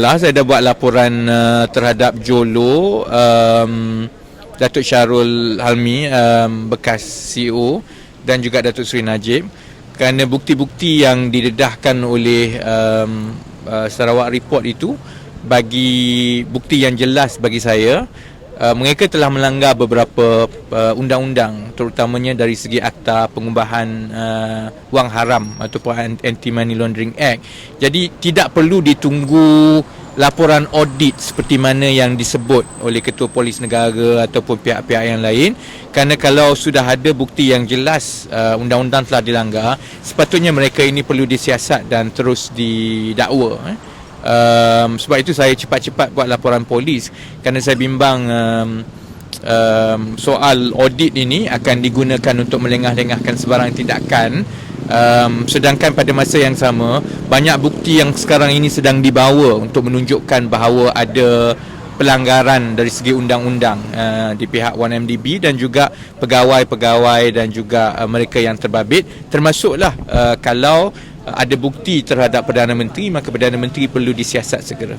Lah, saya dah buat laporan uh, terhadap Jolo, um, Datuk Syarul Halmi, um, bekas CEO dan juga Datuk Seri Najib kerana bukti-bukti yang didedahkan oleh um, uh, Sarawak Report itu bagi bukti yang jelas bagi saya uh, mereka telah melanggar beberapa uh, undang-undang terutamanya dari segi akta pengubahan uh, wang haram ataupun anti money laundering act jadi tidak perlu ditunggu laporan audit seperti mana yang disebut oleh ketua polis negara ataupun pihak-pihak yang lain kerana kalau sudah ada bukti yang jelas uh, undang-undang telah dilanggar sepatutnya mereka ini perlu disiasat dan terus didakwa eh. Um, sebab itu saya cepat-cepat buat laporan polis kerana saya bimbang um, um, soal audit ini akan digunakan untuk melengah-lengahkan sebarang tindakan. Um, sedangkan pada masa yang sama banyak bukti yang sekarang ini sedang dibawa untuk menunjukkan bahawa ada pelanggaran dari segi undang-undang uh, di pihak 1MDB dan juga pegawai-pegawai dan juga uh, mereka yang terbabit. Termasuklah uh, kalau uh, ada bukti terhadap Perdana Menteri maka Perdana Menteri perlu disiasat segera.